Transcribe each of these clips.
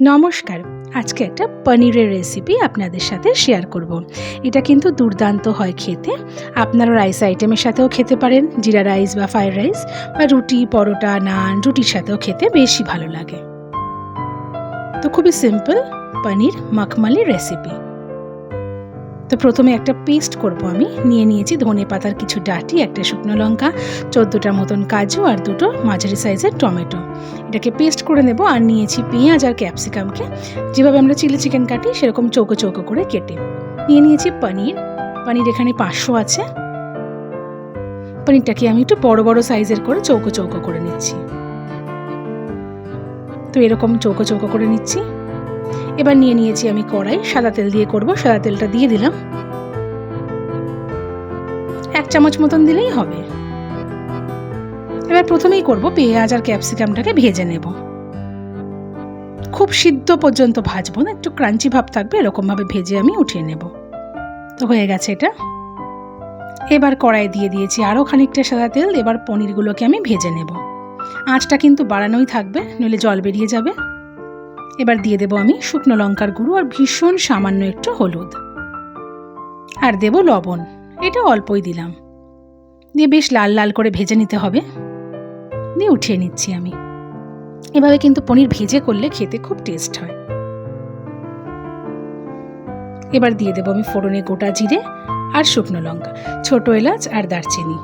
নমস্কার। আজকে একটা পনিরের রেসিপি আপনাদের সাথে শেয়ার করব। এটা কিন্তু দুর্দান্ত হয় খেতে। আপনারা রাইস আইটেমের সাথেও খেতে পারেন, জিরা রাইস বা ফ্রাইড রাইস বা রুটি, পরোটা, নান, রুটির সাথেও খেতে বেশি ভালো লাগে। তো খুবই সিম্পল পনির মাখমালি রেসিপি তো প্রথমে একটা পেস্ট করব আমি। নিয়ে নিয়েছি ধনে পাতার কিছু ডাটি, একটা শুকনো লঙ্কা চোদ্দোটার মতন কাজু আর দুটো মাঝারি সাইজের টমেটো। এটাকে পেস্ট করে নেব আর নিয়েছি পেঁয়াজ আর ক্যাপসিকামকে। যেভাবে আমরা চিলি চিকেন কাটি, সেরকম চৌকো চৌকো করে কেটে। নিয়ে নিয়েছি পনির। পনির এখানে পাঁচশো আছে। পনিরটাকে আমি একটু বড় বড় সাইজের করে চৌকো চৌকো করে নিচ্ছি। তো এরকম চৌকো চৌকো করে নিচ্ছি। এবার নিয়ে নিয়েছি আমি কড়াই, সাদা তেল দিয়ে করব, সাদা তেলটা দিয়ে দিলাম। এক চামচ মতন দিলেই হবে। এবার প্রথমেই করব পেঁয়াজ আর ক্যাপসিকামটাকে ভেজে নেব। খুব সিদ্ধ পর্যন্ত ভাজবো না, একটু ক্রাঞ্চি ভাব থাকবে, এরকমভাবে ভেজে আমি উঠিয়ে নেব। তো হয়ে গেছে এটা। এবার কড়াই দিয়ে দিয়েছি আরও খানিকটা সাদা তেল, এবার পনিরগুলোকে আমি ভেজে নেব। আঁচটা কিন্তু বাড়ানোই থাকবে, নইলে জল বেরিয়ে যাবে। এবার দিয়ে দেবো আমি শুকনো লঙ্কার গুঁড়ো আর ভীষণ সামান্য একটু হলুদ। আর দেব লবণ, এটা অল্পই দিলাম। দিয়ে বেশ লাল লাল করে ভেজে নিতে হবে। দিয়ে উঠিয়ে নিচ্ছি আমি। এভাবে কিন্তু পনির ভেজে করলে খেতে খুব টেস্ট হয়। এবার দিয়ে দেবো আমি ফোড়নে গোটা জিরে আর শুকনো লঙ্কা, ছোট এলাচ আর দারচিনি।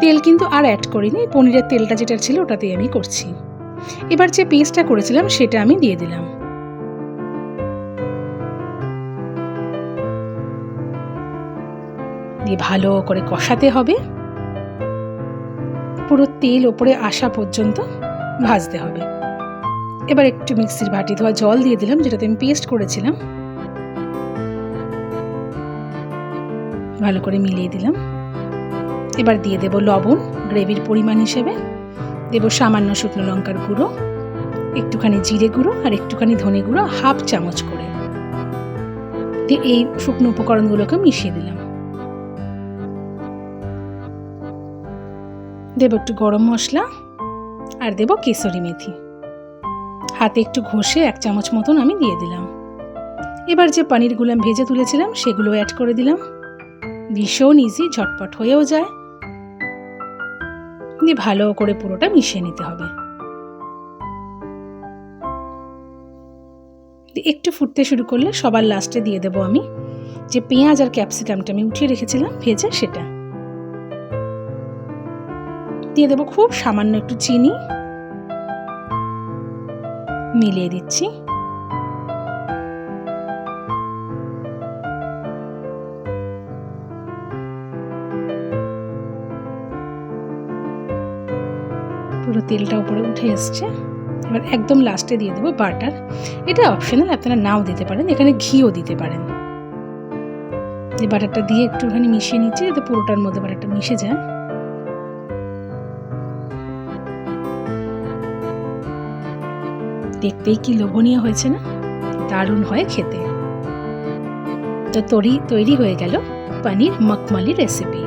তেল কিন্তু আর অ্যাড করিনি, পনিরের তেলটা যেটা ছিল ওটাতেই আমি করছি। এবার যে পেস্টটা করেছিলাম সেটা আমি দিয়ে দিলাম। দিয়ে ভালো করে কষাতে হবে। পুরো তেল ওপরে আসা পর্যন্ত ভাজতে হবে। এবার একটু মিক্সির বাটি ধোয়া জল দিয়ে দিলাম, যেটাতে আমি পেস্ট করেছিলাম। ভালো করে মিলিয়ে দিলাম। এবার দিয়ে দেব লবণ, গ্রেভির পরিমাণ হিসেবে। দেব সামান্য শুকনো লঙ্কার গুঁড়ো, একটুখানি জিরে গুঁড়ো আর একটুখানি ধনে গুঁড়ো, হাফ চামচ করে। দিয়ে এই শুকনো উপকরণগুলোকে মিশিয়ে দিলাম। দেব একটু গরম মশলা আর দেব কেসরি মেথি। হাতে একটু ঘষে এক চামচ মতন আমি দিয়ে দিলাম। এবার যে পানিরগুলো ভেজে তুলেছিলাম, সেগুলো অ্যাড করে দিলাম। ভীষণ ইজি ঝটপট হয়েও যায়। দিয়ে ভালো করে পুরোটা মিশিয়ে নিতে হবে। একটু ফুটতে শুরু করলে সবার লাস্টে দিয়ে দেবো আমি। যে পেঁয়াজ আর ক্যাপসিকামটা আমি উঠিয়ে রেখেছিলাম, ভেজে সেটা। দিয়ে দেবো খুব সামান্য একটু চিনি। মিলিয়ে দিচ্ছি। পুরো তেলটা উপরে উঠে এসছে। এবার একদম লাস্টে দিয়ে দেবো বাটার এটা অপশনাল আপনারা নাও দিতে পারেন, এখানে ঘিও দিতে পারেন। যে বাটারটা দিয়ে একটুখানি মিশিয়ে নিচ্ছি, যাতে পুরোটার মধ্যে বাটারটা মিশে যায়। দেখতেই কি লোভনীয় হয়েছে না? দারুণ হয় খেতে। তো তরি, তৈরি হয়ে গেল পনির মকমালি রেসিপি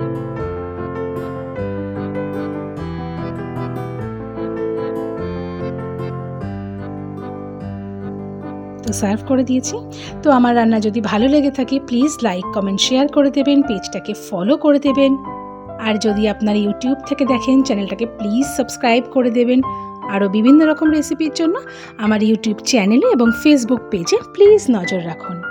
তো সার্ভ করে দিয়েছি। তো আমার রান্না যদি ভালো লেগে থাকে প্লিজ লাইক কমেন্ট শেয়ার করে দেবেন, পেজটাকে ফলো করে দেবেন। আর যদি আপনার ইউটিউব থেকে দেখেন, চ্যানেলটাকে প্লিজ সাবস্ক্রাইব করে দেবেন। আরও বিভিন্ন রকম রেসিপির জন্য আমার ইউটিউব চ্যানেলে এবং ফেসবুক পেজে প্লিজ নজর রাখুন।